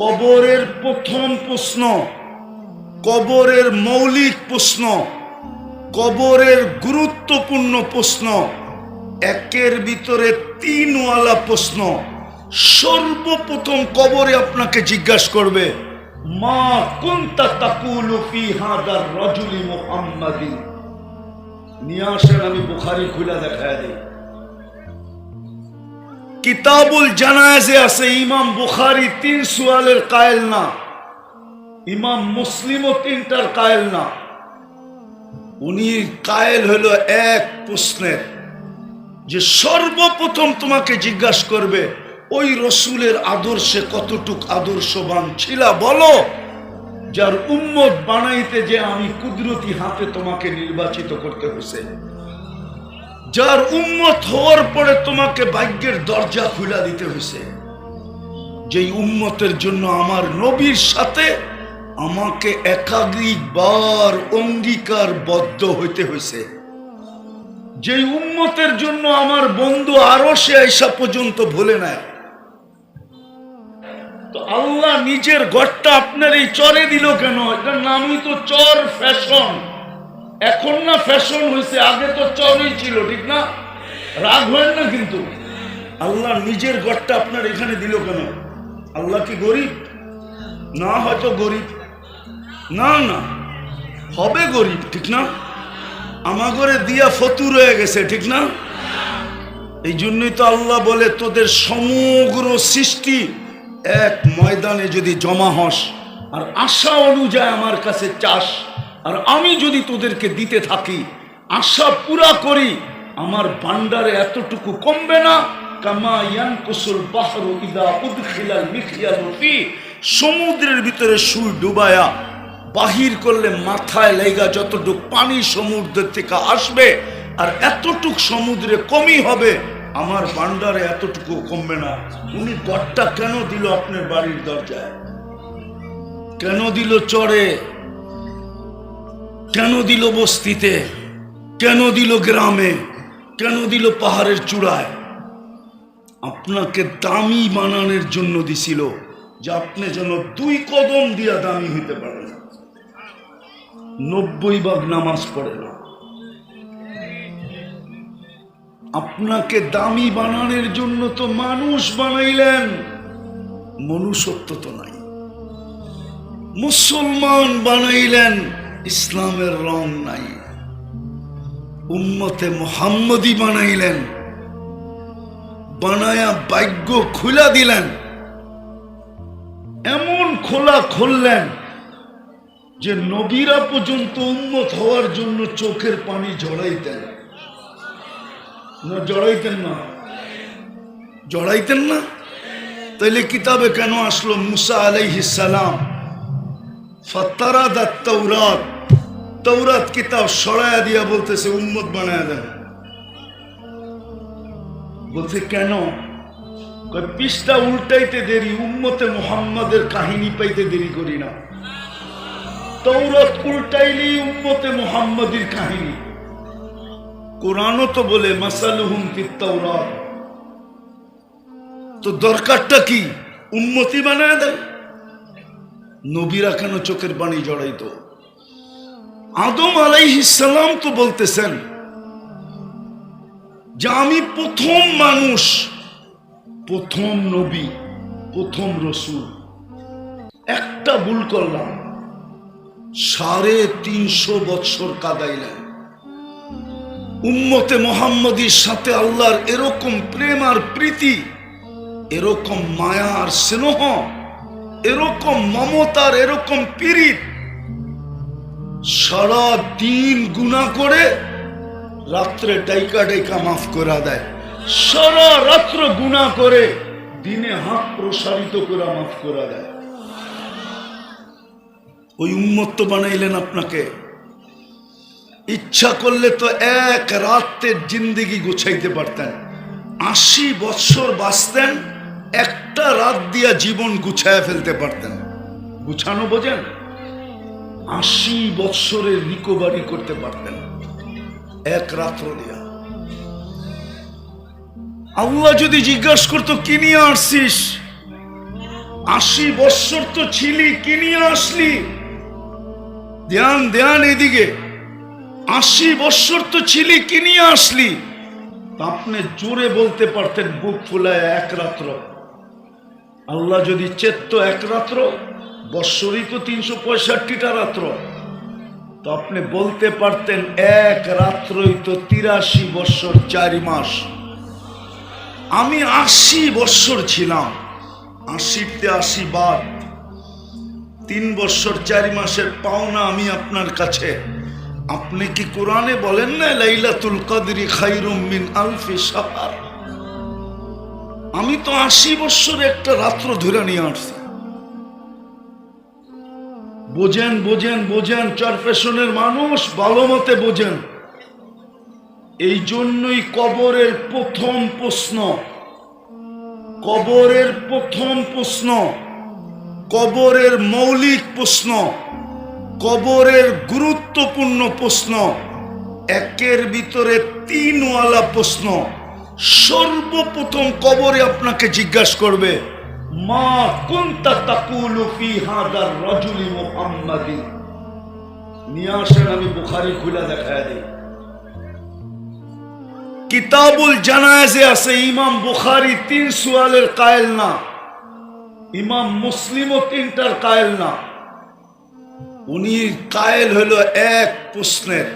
কবরের প্রথম প্রশ্ন, কবরের মৌলিক প্রশ্ন, কবরের গুরুত্বপূর্ণ প্রশ্ন, একের ভিতরে তিনওয়ালা প্রশ্ন। সর্বপ্রথম কবরে আপনাকে জিজ্ঞাসা করবে, মা কুন্তা তাকুলু হাদার রাজুলি মুহাম্মাদি? নিয়ে আসেন, আমি বুখারি খুলে দেখায় দিই। কিতাবুল জানায়াজে আছে, ইমাম বুখারি তিন সুয়ালের কায়েল না, ইমাম মুসলিমও তিনটার কায়েল না। উনি কায়েল হলো এক প্রশ্নের, যে সর্বপ্রথম তোমাকে জিজ্ঞাসা করবে, ওই রসুলের আদর্শে কতটুক আদর্শবান ছিলা বলো? যার উম্মত বানাইতে যে আমি কুদরতি হাতে তোমাকে নির্বাচিত করতে হয়েছে যার উম্মত হওয়ার পরে তোমাকে ভাগ্যের দরজা খুলে দিতে হয়েছে। যেই উম্মতের জন্য আমার নবীর সাথে আমাকে একাধিকবার অঙ্গীকার বদ্ধ হইতে হয়েছে। যেই উম্মতের জন্য আমার বন্ধু আরও সে আইসা পর্যন্ত ভুলে নেয় তো আল্লাহ নিজের ঘরটা আপনার এই চরে দিল কেন? এটার নামই তো চর ফ্যাশন। এখন না ফ্যাশন হয়েছে, আগে তো চরই ছিল, ঠিক না? রাগ হয় না কিন্তু। আল্লাহ নিজের ঘরটা আপনার এখানে দিল কেন? আল্লাহ কি গরিব? না হয়তো গরিব। না না। হবে গরিব, ঠিক না? আমাগরে দিয়া ফতুর হয়ে গেছে, ঠিক না? এই জন্যই তো আল্লাহ বলে, তোদের সমগ্র সৃষ্টি এক ময়দানে যদি জমা হস, আর আশা অনুযায়ী আমার কাছে চাস। আর আমি যদি তোদেরকে দিতে থাকি, আশা পুরা করি আমার ভান্ডারে এতটুকু কমবে না। সমুদ্রের ভিতরে সুই ডুবায়া বাহির করলে মাথায় লেগা যতটুক পানি সমুদ্রের থেকে আসবে আর এতটুক সমুদ্রে কমই হবে, আমার ভান্ডারে এতটুকু কমবে না। উনি গড়টা কেন দিল আপনার বাড়ির দরজায়? কেন দিল চড়ে? কেন দিল বস্তিতে? কেন দিল গ্রামে? কেন দিল পাহাড়ের চূড়ায়? আপনাকে দামি বানানোর জন্য দিছিল, যে আপনি যেন দুই কদম দিয়া দামি হইতে পারেন নব্বই ভাগ নামাজ পড়ে না। আপনাকে দামি বানানোর জন্য তো মানুষ বানাইলেন, মনুষ্যত্ব তো নাই। মুসলমান বানাইলেন ইসলামের রং নাই। উম্মতে মোহাম্মদী বানাইলেন। বানায়া ভাগ্য খুলা দিলেন। এমন খোলা খুললেন যে নবীরা পর্যন্ত উন্মত হওয়ার জন্য চোখের পানি জড়াইতেন। না জড়াইতেন না। জড়াইতেন না? তাইলে কিতাবে কেন আসলো মুসা আলাইহিস সালাম? ফাত্তারাদাত তৌরাত তৌরাত কিতাব সরায়া দিয়া বলতেছে, উম্মত বানায় দেন। বলছে, কেন? পৃষ্ঠা উল্টাইতে দেরি, উম্মতে মোহাম্মদের কাহিনী পাইতে দেরি করি না। তৌরত উল্টাইলি উম্মতে মোহাম্মদের কাহিনী। কোরআনও তো বলে, মাসালুহুম তৌরাত তো দরকারটা কি? উন্মতি বানায় দেয়। নবীরা কেন চোখের বাণী জড়াইতো? আদম আলাইহিসাল্লাম তো বলতেছেন যে আমি প্রথম মানুষ, প্রথম নবী, প্রথম রসুল। একটা ভুল করলাম, সাড়ে তিনশো বৎসর কাদাইলেন উম্মতে মোহাম্মদীর সাথে আল্লাহর এরকম প্রেম আর প্রীতি, এরকম মায়া আর স্নেহ, এরকম মমতার এরকম পীড়িত সারা দিন গুণা করে রাত্রে ডাইকা ডাইকা মাফ করা দেয়। সারা রাত্র গুণা করে দিনে হাত প্রসারিত করে মাফ করা দেয়। ওই উন্মত্ত বানাইলেন আপনাকে। ইচ্ছা করলে তো এক রাতের জিন্দিগি গুছাইতে পারতেন। আশি বৎসর বাঁচতেন, একটা রাত দিয়া জীবন গুছায় ফেলতে পারতেন। গুছানো বোঝেন? আশি বৎসরের রিকভারি করতে পারতেন। এক রাত্র দিয়া। আল্লাহ যদি জিজ্ঞাসা করতো, কি নিয়ে আসছিস? আশি বৎসর তো ছিলি, কি নিয়ে আসলি? ধ্যান ধ্যান এদিকে। আশি বৎসর তো ছিলি, কি নিয়ে আসলি? আপনি জোরে বলতে পারতেন, বুক ফুলায় এক রাত্র। আল্লাহ যদি চেত্ত এক রাত্র বৎসরই তো তিনশো পঁয়ষট্টিটা রাত্র। তো আপনি বলতে পারতেন এক রাত্রই তো তিরাশি বৎসর, চারি মাস। আমি আশি বৎসর ছিলাম, আশিতে আশি বাদ তিন বৎসর, চারি মাসের পাওনা আমি আপনার কাছে। আপনি কি কোরআনে বলেন না, লাইলাতুল কদরি খাইরুম মিন আলফি সাহার আমি তো আশি বৎসর একটা রাত্র ধরে নিয়ে আসছি। বোঝেন বোঝেন বোঝেন চরপেশনের মানুষ ভালো মতে বোঝেন। এই জন্যই কবরের প্রথম প্রশ্ন, কবরের প্রথম প্রশ্ন, কবরের মৌলিক প্রশ্ন, কবরের গুরুত্বপূর্ণ প্রশ্ন, একের ভিতরে তিনওয়ালা প্রশ্ন। সর্বপ্রথম কবরে আপনাকে জিজ্ঞাসা করবে মা কুনতা তাকুলু ফি হাদার রাজুলি মুহাম্মাদি। নিয়ে আসেন, আমি বুখারি খুলে দেখায় দিই। কিতাবুল জানায়াজে আছে, ইমাম বুখারি তিন সুয়ালের কায়েল না। ইমাম মুসলিমও তিনটার কায়েল না। উনি কায়েল হলো এক প্রশ্নের,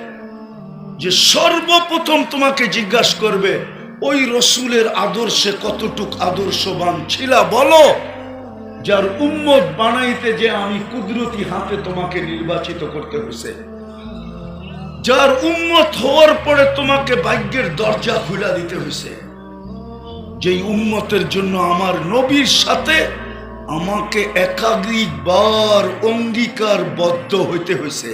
যে সর্বপ্রথম তোমাকে জিজ্ঞাসা করবে ওই রসুলের আদর্শে কতটুক আদর্শবান ছিলা, বলো? যার উম্মত বানাইতে যে আমি কুদরতি হাতে তোমাকে নির্বাচিত করতে হয়েছে যার উম্মত হওয়ার পরে তোমাকে ভাগ্যের দরজা খুলে দিতে হয়েছে যেই উম্মতের জন্য আমার নবীর সাথে আমাকে একাধিকবার অঙ্গীকারবদ্ধ হইতে হয়েছে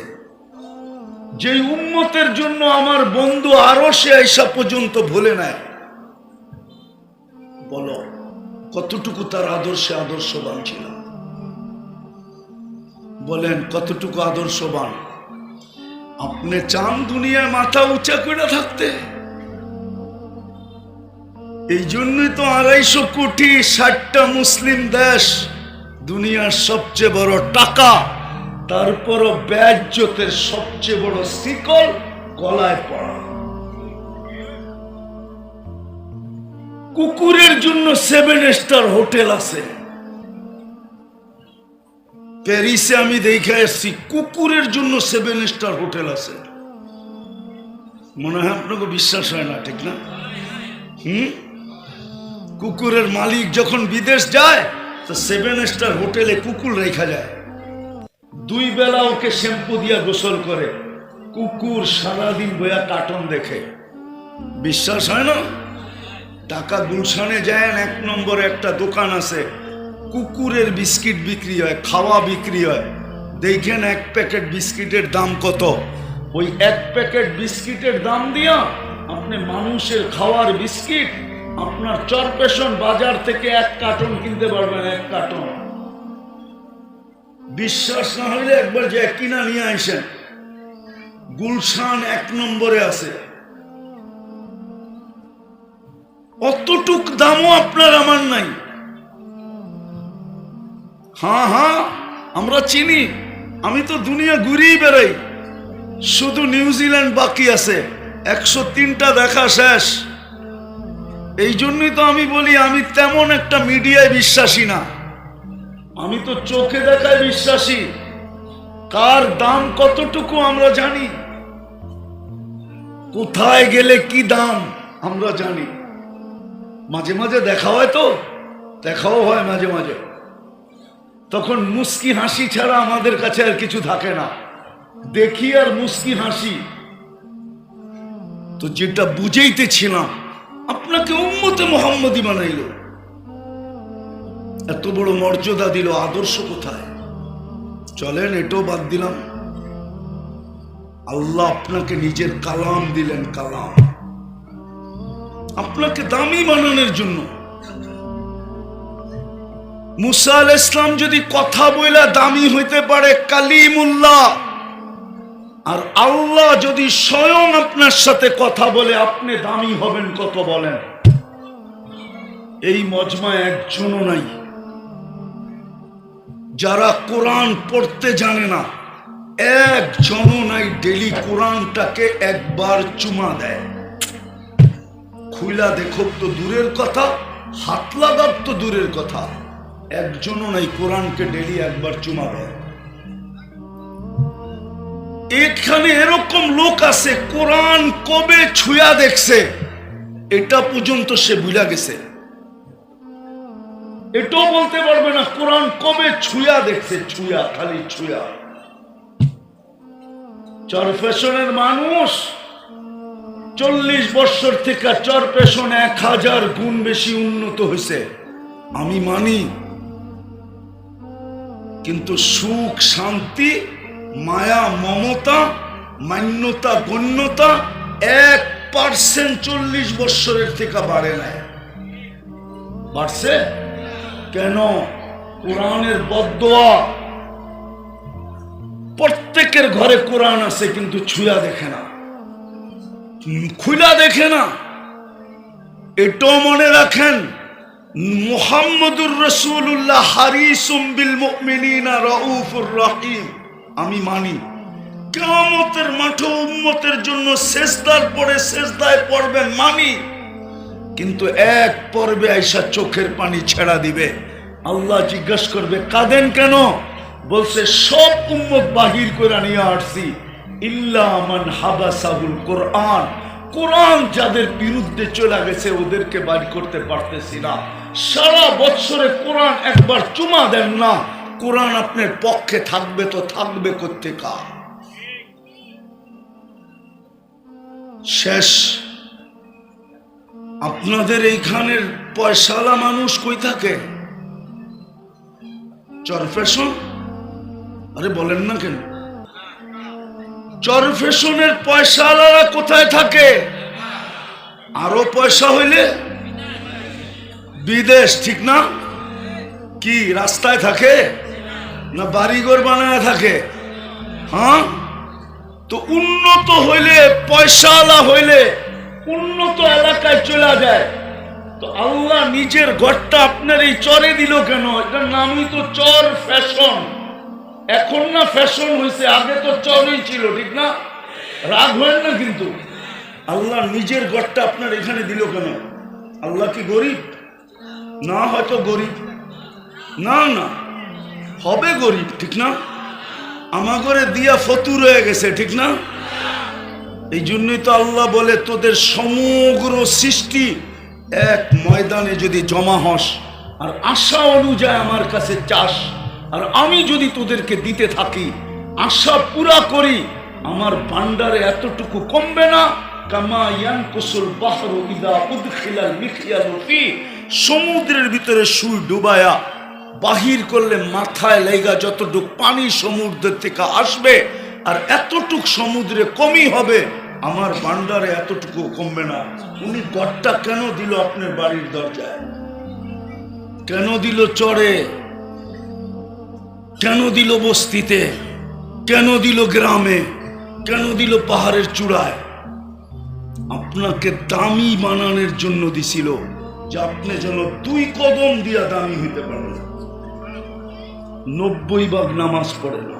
যেই উম্মতের জন্য আমার বন্ধু আরও সে আইসা পর্যন্ত ভুলে নেয় বলো, কতটুকু তার আদর্শে আদর্শবান ছিল বলেন, কতটুকু আদর্শবান? আপনি চান দুনিয়ায় মাথা উঁচা করে থাকতে? এই জন্যই তো আড়াইশো কোটি, ষাটটা মুসলিম দেশ দুনিয়ার সবচেয়ে বড় টাকা, তারপরও ব্যাজ্যতের সবচেয়ে বড় শিকল গলায় পড়া। কুকুরের জন্য সেভেন স্টার হোটেল আছে। প্যারিসে আমি দেখে এসছি কুকুরের জন্য সেভেন স্টার হোটেল আছে। মনে হয় আপনাকে বিশ্বাস হয় না, ঠিক না? হুম? কুকুরের মালিক যখন বিদেশ যায়, তো সেভেন স্টার হোটেলে কুকুর রেখা যায়। দুই বেলা ওকে শ্যাম্পু দিয়া গোসল করে। কুকুর সারাদিন বয়া কার্টন দেখে। বিশ্বাস হয় না? ঢাকা গুলশানে যায় এক নম্বরে একটা দোকান আছে। কুকুরের বিস্কিট বিক্রি হয়, খাওয়া বিক্রি হয়। দেখেন এক প্যাকেট বিস্কিটের দাম কত। ওই এক প্যাকেট বিস্কিটের দাম দিয়া আপনি মানুষের খাওয়ার বিস্কিট, আপনার চরপেশন বাজার থেকে এক কার্টন কিনতে পারবেন, এক কার্টন। বিশ্বাস না হলে একবার যে কিনা নিয়ে আসেন। গুলশান এক নম্বরে আছে। অতটুক দামও আপনার আমার নাই। হ্যাঁ হ্যাঁ আমরা চিনি, আমি তো দুনিয়া ঘুরিয়ে বেড়াই। শুধু নিউজিল্যান্ড বাকি আছে, একশো তিনটা দেখা শেষ। এই জন্যই তো আমি বলি, আমি তেমন একটা মিডিয়ায় বিশ্বাসী না। আমি তো চোখে দেখায় বিশ্বাসী। কার দাম কতটুকু আমরা জানি? কোথায় গেলে কি দাম আমরা জানি? মাঝে মাঝে দেখা হয় তো? দেখাও হয় মাঝে মাঝে। তখন মুস্কি হাসি ছাড়া আমাদের কাছে আর কিছু থাকে না। দেখি আর মুস্কি হাসি। তো যেটা বুঝেইতেছিলাম, আপনাকে উম্মতে মোহাম্মদী বানাইল। এত বড় মর্যাদা দিল আদর্শ কোথায়? চলেন, এটাও বাদ দিলাম। আল্লাহ আপনাকে নিজের কালাম দিলেন, কালাম। আপনাকে দামি বানানোর জন্য। মুসা আল ইসলাম যদি কথা বইলা দামি হইতে পারে, কালিমুল্লাহ। আর আল্লাহ যদি স্বয়ং আপনার সাথে কথা বলে, আপনি দামি হবেন কত বলেন? এই মজমা একজনও নাই। যারা কোরআন পড়তে জানে না একজন নাই ডেলি কোরআনটাকে একবার চুমা দেয়। খুইলা দেখো তো দূরের কথা হাত লাগার তো দূরের কথা। একজনও নাই কোরআনকে ডেলি একবার চুমা দেয় এখানে এরকম লোক আছে, কোরআন কবে ছুঁয়া দেখছে, এটা পর্যন্ত সে বুঝা গেছে। এটাও বলতে পারবে না, কোরআন কবে ছুঁয়া দেখছে, ছুঁয়া, খালি ছুঁয়া। চর ফ্যাশনের মানুষ চল্লিশ বছর থেকে চর ফ্যাশন এক হাজার গুণ বেশি উন্নত হয়েছে। আমি মানি, কিন্তু সুখ, শান্তি, মায়া, মমতা, মান্যতা, গণ্যতা এক পার্সেন্ট চল্লিশ বৎসরের থেকে বাড়ে নাই। বাড়ছে? কেন? কোরআনের বদোয়া প্রত্যেকের ঘরে কোরআন আছে, কিন্তু ছুঁয়া দেখে না। খুলা দেখে না। এটাও মনে রাখেন, মুহাম্মদুর রসুল্লাহ হারিসুম বিল রাউফুর রহিম। আমি মানি কেমতের মাঠে উম্মতের জন্য শেষদার পরে শেষদায় পড়বেন মানি, কিন্তু এক পর্বে আইসা চোখের পানি ছেড়া দিবে। আল্লাহ জিজ্ঞেস করবে, কাঁদেন কেন? বলছে, সব উম্মত বাহির করে নিয়ে আসছি। পক্ষে থাকবে তো থাকবে শেষ। আপনাদের এইখানের পয়সালা মানুষ কই থাকে? চরফেশন? আরে বলেন না কেন? চরফেশনের পয়সাওয়ালারা কোথায় থাকে? আরও পয়সা হইলে বিদেশ, ঠিক না? কি, রাস্তায় থাকে? না বাড়িঘর বানায় থাকে? হ্যাঁ? তো উন্নত হইলে পয়সাওয়ালা হইলে উন্নত এলাকায় চলে যায়। তো আল্লাহ নিজের ঘরটা আপনার এই চরে দিল কেন? এটার নামই তো চর ফ্যাশন। এখন না ফ্যাশন হয়েছে আগে তো চরই ছিল, ঠিক না? রাগ হয় না কিন্তু? আল্লাহ নিজের গড়টা আপনার এখানে দিল কেন? আল্লাহ কি গরিব? না, হয়তো গরিব। না না, হবে গরিব, ঠিক না? আমাগরে দিয়া ফতুর হয়ে গেছে, ঠিক না? এই জন্যই তো আল্লাহ বলে, তোদের সমগ্র সৃষ্টি এক ময়দানে যদি জমা হস, আর আশা অনুযায়ী আমার কাছে চাস। আর আমি যদি তোদেরকে দিতে থাকি, আশা পুরা করি আমার ভান্ডারে এতটুকু কমবে না। সমুদ্রের ভিতরে সুই ডুবায়া বাহির করলে মাথায় লেগা যতটুক পানি সমুদ্রের থেকে আসবে আর এতটুক সমুদ্রে কমই হবে, আমার ভান্ডারে এতটুকু কমবে না। উনি গড়টা কেন দিল আপনার বাড়ির দরজায়? কেন দিল চড়ে কেন দিল বস্তিতে? কেন দিল গ্রামে? কেন দিল পাহাড়ের চূড়ায়? আপনাকে দামি বানানোর জন্য দিছিল, যে আপনি যেন দুই কদম দিয়া দামি হইতে পারেন নব্বই ভাগ নামাজ পড়ে না।